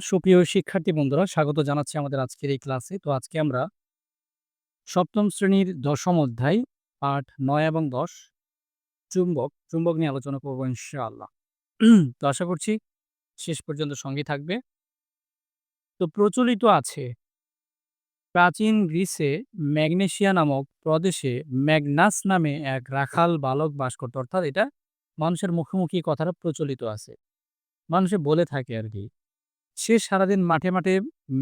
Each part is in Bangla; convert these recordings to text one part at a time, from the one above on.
সুপ্রিয় শিক্ষার্থী বন্ধুরা স্বাগত জানাচ্ছি আমাদের আজকের এই ক্লাসে। তো আজকে আমরা সপ্তম শ্রেণির দশম অধ্যায় পাঠ ৯ এবং ১০ চুম্বক, চুম্বক নিয়ে আলোচনা করব ইনশাআল্লাহ। তো আশা করছি শেষ পর্যন্ত সঙ্গেই থাকবে। তো প্রচলিত আছে প্রাচীন গ্রিসে ম্যাগনেশিয়া নামক প্রদেশে ম্যাগনাস নামে এক রাখাল বালক বাস করত। অর্থাৎ এটা মানুষের মুখে, মুখে কথাটা প্রচলিত আছে। মানুষে বলে থাকে আরকি। সে সারাদিন মাঠে, মাঠে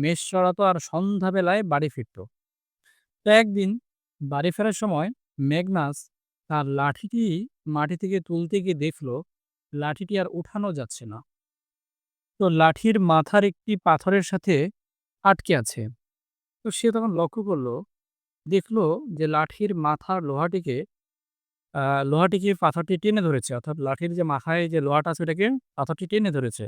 মেষ চড়াতো আর সন্ধ্যাবেলায় বাড়ি ফিরত। তো একদিন বাড়ি ফেরার সময় মেঘনাস তার লাঠিটি মাটি থেকে তুলতে গিয়ে দেখল লাঠিটি আর উঠানো যাচ্ছে না। তো লাঠির মাথার একটি পাথরের সাথে আটকে আছে। তো সে তখন লক্ষ্য করল, দেখল যে লাঠির মাথার লোহাটিকে লোহাটিকে পাথরটি টেনে ধরেছে। অর্থাৎ লাঠির যে মাথায় যে লোহাটা আছে ওটাকে পাথরটি টেনে ধরেছে।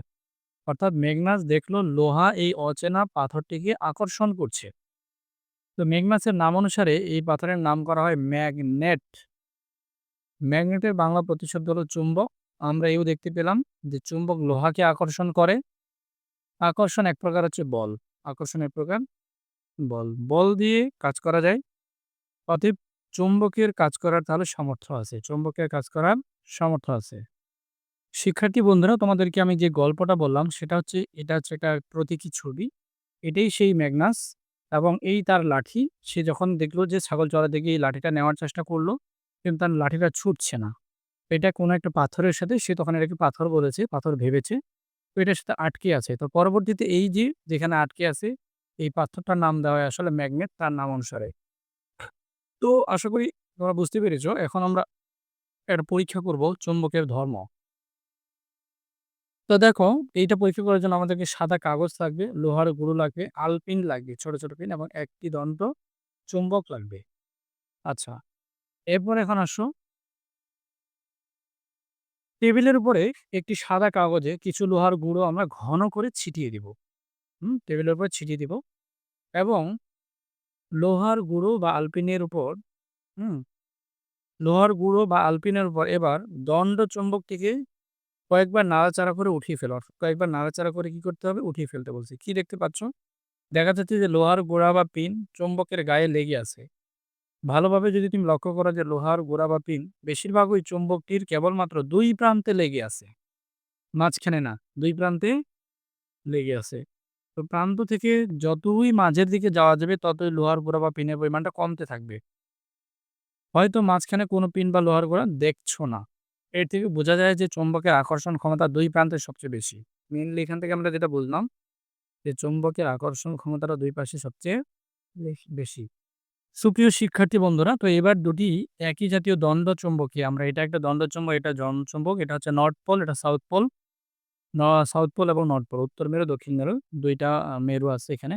অর্থাৎ ম্যাগনাস দেখল লোহা এই অচেনা পাথরটিকে আকর্ষণ করছে। তো ম্যাগনাসের নাম অনুসারে এই পাথরের নাম করা হয় ম্যাগনেট। ম্যাগনেটের বাংলা প্রতিশব্দ হলো চুম্বক। আমরা এও দেখতে পেলাম যে চুম্বক লোহাকে আকর্ষণ করে। আকর্ষণ এক প্রকার হচ্ছে বল। আকর্ষণ এক প্রকার বল। বল দিয়ে কাজ করা যায়। অতএব চুম্বকের কাজ করার তাহলে সামর্থ্য আছে। চুম্বকের কাজ করার সামর্থ্য আছে। শিক্ষার্থী বন্ধুরা তোমাদেরকে আমি যে গল্পটা বললাম সেটা হচ্ছে এটা হচ্ছে একটা প্রতীকী ছবি। এটাই সেই ম্যাগনাস এবং এই তার লাঠি। সে যখন দেখল যে ছাগল চড়াতে গিয়ে এই লাঠিটা নেওয়ার চেষ্টা করল কিন্তু তার লাঠিটা ছুটছে না। এটা কোনো একটা পাথরের সাথে সে তখন এটাকে পাথর বলেছে, পাথর ভেবেছে। তো এটার সাথে আটকে আছে। তো পরবর্তীতে এই যে যেখানে আটকে আছে এই পাথরটার নাম দেওয়া হয় আসলে ম্যাগনেট তার নাম অনুসারে। তো আশা করি তোমরা বুঝতে পেরেছ। এখন আমরা একটা পরীক্ষা করব চুম্বকের ধর্ম। তো দেখো এইটা পরীক্ষা করার জন্য আমাদেরকে সাদা কাগজ লাগবে, লোহার গুঁড়ো লাগবে, আলপিন লাগবে, ছোট, ছোট পিন এবং একটি দন্ত চুম্বক লাগবে। আচ্ছা, এরপর এখন আসো টেবিলের উপরে একটি সাদা কাগজে কিছু লোহার গুঁড়ো আমরা ঘন করে ছিটিয়ে দিব। হুম? টেবিলের উপর ছিটিয়ে দিব এবং লোহার গুঁড়ো বা আলপিনের উপর হুম? লোহার গুঁড়ো বা আলপিনের উপর এবার দণ্ড চুম্বকটিকে কয়েকবার নাড়াচাড়া করে উঠিয়ে ফেলো। কয়েকবার নাড়াচাড়া করে কি করতে হবে? উঠিয়ে ফেলতে বলছি। কি দেখতে পাচ্ছ? দেখা যাচ্ছে যে লোহার গোড়া বা পিন চুম্বকের গায়ে লেগে আছে। ভালোভাবে যদি তুমি লক্ষ্য করো যে লোহার গোড়া বা পিন বেশিরভাগ ওই চুম্বকটির কেবলমাত্র দুই প্রান্তে লেগে আছে। মাঝখানে না, দুই প্রান্তে লেগে আছে। তো প্রান্ত থেকে যতই মাঝের দিকে যাওয়া যাবে ততই লোহার গোড়া বা পিনের পরিমাণটা কমতে থাকবে। হয়তো মাঝখানে কোনো পিন বা লোহার গোড়া দেখছ না। এর থেকে বোঝা যায় যে চুম্বকের আকর্ষণ ক্ষমতা দুই প্রান্তে সবচেয়ে বেশি। মেইনলি এখান থেকে আমরা যেটা বুঝলাম যে চুম্বকের আকর্ষণ ক্ষমতাটা দুই পাশে সবচেয়ে বেশি। সুপ্রিয় শিক্ষার্থী বন্ধুরা তো এবার দুটি একই জাতীয় দণ্ড চুম্বকীয় আমরা এটা একটা দণ্ড চুম্বক, এটা জন চুম্বক, এটা হচ্ছে নর্থ পোল, এটা সাউথ পোল। সাউথ পোল এবং নর্থ পোল, উত্তর মেরু, দক্ষিণ মেরু দুইটা মেরু আছে এখানে।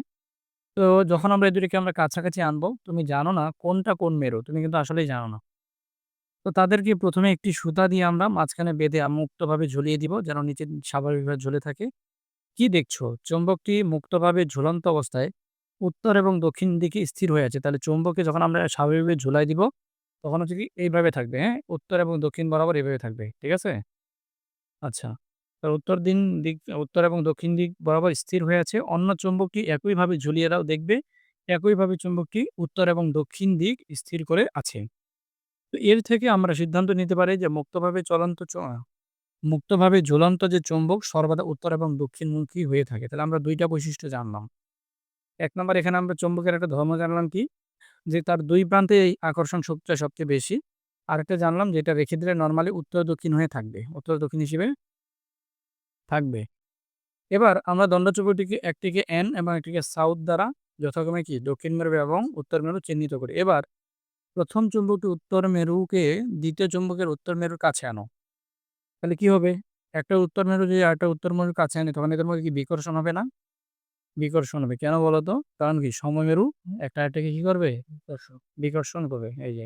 তো যখন আমরা এই দুটিকে আমরা কাছাকাছি আনব, তুমি জানো না কোনটা কোন মেরু, তুমি কিন্তু আসলেই জানো না। তো তাদেরকে প্রথমে একটি সুতা দিয়ে আমরা মাঝখানে বেঁধে মুক্তভাবে ঝুলিয়ে দিব যেন নিচে স্বাভাবিকভাবে ঝুলে থাকে। কি দেখছ? চুম্বকটি মুক্তভাবে ঝুলন্ত অবস্থায় উত্তর এবং দক্ষিণ দিকে স্থির হয়ে আছে। তাহলে চুম্বককে যখন আমরা স্বাভাবিকভাবে ঝুলাই দিব, তখন হচ্ছে কি এইভাবে থাকবে, হ্যাঁ? উত্তর এবং দক্ষিণ বরাবর এভাবে থাকবে। ঠিক আছে? আচ্ছা। তো উত্তর দিন দিক উত্তর এবং দক্ষিণ দিক বরাবর স্থির হয়ে আছে। অন্য চুম্বকটি একইভাবে ঝুলিয়ে দাও দেখবে একইভাবে চুম্বকটি উত্তর এবং দক্ষিণ দিক স্থির করে আছে। তো এর থেকে আমরা সিদ্ধান্ত নিতে পারি যে মুক্তভাবে চলন্ত চ মুক্তভাবে ঝুলন্ত যে চুম্বক সর্বদা উত্তর এবং দক্ষিণমুখী হয়ে থাকে। তাহলে আমরা দুইটা বৈশিষ্ট্য জানলাম। এক নম্বর, এখানে আমরা চুম্বকের একটা ধর্ম জানলাম কি? যে তার দুই প্রান্তে এই আকর্ষণ শক্তিটা সবচেয়ে বেশি। আরেকটা জানলাম যেটা রেখে দিলে নর্মালি উত্তর দক্ষিণ হয়ে থাকবে। উত্তর দক্ষিণ হিসেবে থাকবে। এবার আমরা দণ্ড চুম্বকটিকে একটিকে এন এবং একটিকে সাউথ দ্বারা যথাক্রমে কি দক্ষিণ মেরু এবং উত্তর মেরু চিহ্নিত করি। এবার প্রথম চুম্বকটি উত্তর মেরুকে দ্বিতীয় চুম্বকের উত্তর মেরুর কাছে আনো। তাহলে কি হবে? একটা উত্তর মেরু যদি আরেকটা উত্তর মেরুর কাছে আনি তখন এদের মধ্যে কি বিকর্ষণ হবে না? বিকর্ষণ হবে। কেন বলো তো? কারণ কি সমমেরু একটা আরেকটাকে কি করবে? বিকর্ষণ করবে। এই যে।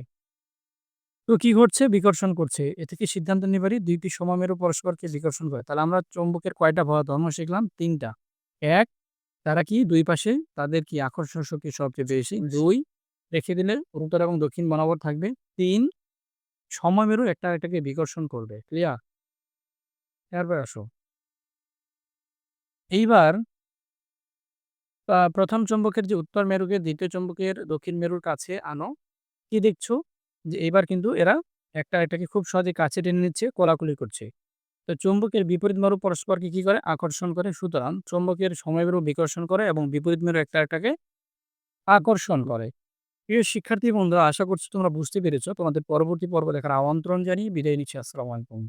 তো কি ঘটছে? বিকর্ষণ করছে। এ থেকে সিদ্ধান্ত নিতে পারি ২ টি সমমেরু পরস্পরকে বিকর্ষণ করে। তাহলে আমরা চুম্বকের কয়টা ধর্ম শিখলাম? তিনটা এক তারা কি দুই পাশে তাদের কি আকর্ষণ শক্তি সবচেয়ে বেশি। ২ রেখে দিলে উত্তর এবং দক্ষিণ বরাবর থাকবে। তিন সময় মেরু একটা আরেকটাকে বিকর্ষণ করবে। ক্লিয়ার? এরপর আসো। এইবার ১ম চুম্বকের যে উত্তর মেরুকে দ্বিতীয় চুম্বকের দক্ষিণ মেরুর কাছে আনো। কি দেখছ? যে এবার কিন্তু এরা একটা আরেকটাকে খুব সহজে কাছে টেনে নিচ্ছে, কোলাকুলি করছে। তো চুম্বকের বিপরীত মেরু পরস্পরকে কি করে? আকর্ষণ করে। সুতরাং চুম্বকের সময় মেরু বিকর্ষণ করে এবং বিপরীত মেরু একটা আরেকটাকে আকর্ষণ করে। প্রিয় শিক্ষার্থী বন্ধুরা, আশা করছি তোমরা বুঝতে পেরেছ। তোমাদের পরবর্তী পর্ব দেখার আমন্ত্রণ জানিয়ে বিদায় নিচ্ছি। আসসালামু আলাইকুম।